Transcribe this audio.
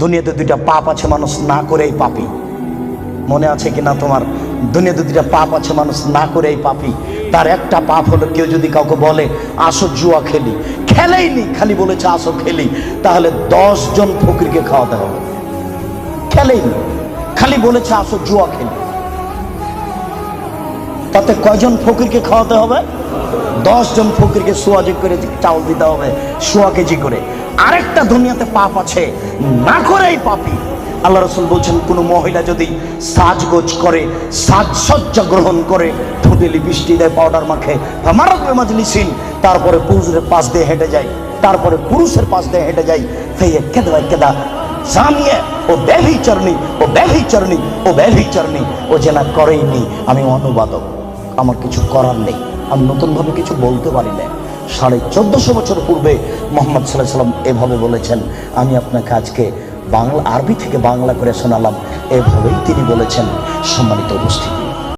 দুনিয়াতে দুইটা পাপ আছে মানুষ না করেই পাপি। মনে আছে কি না তোমার? দুনিয়াতে দুইটা পাপ আছে মানুষ না করেই পাপি। তার একটা পাপ হলো কেউ যদি কাউকে বলে, আসো জুয়া খেলি। খেলেই নি, খালি বলেছে, আসো খেলি। তাহলে দশ জন ফকিরকে খাওয়াতে হবে। খেলেই নি, খালি বলেছে, আসো জুয়া খেলি। তাতে কয়জন ফকিরকে খাওয়াতে হবে? দশ জন ফকিরকে সোয়াজি করে চাউল দিতে হবে, সোয়া কেজি করে। আরেকটা দুনিয়াতে পাপ আছে, না করেই পাপি। আল্লাহ রসুল বলছেন, কোনো মহিলা যদি সাজগোজ করে, সাজসজ্জা গ্রহণ করে ঠোঁটে লিপস্টিক দেয় পাউডার মাখে মারাত মাজলিসিন, তারপরে পুরুষের পাশ দিয়ে হেঁটে যায়, তারপরে পুরুষের পাশ দিয়ে হেঁটে যায়, ফেয়ে কেদা কেদা জানিয়ে ও ব্যাভি চরণী, ও ব্যাভি চরণী, ও ব্যাভি চরণী, ও যে না করেইনি, আমি অনুবাদক, আমার কিছু করার নেই, আমি নতুনভাবে কিছু বলতে পারি না। সাড়ে চোদ্দশো বছর পূর্বে মোহাম্মদ সাল্লাহ সাল্লাম এভাবে বলেছেন, আমি আপনাকে আজকে বাংলা, আরবি থেকে বাংলা করে শোনালাম। এভাবেই তিনি বলেছেন সম্মানিত উপস্থিতি।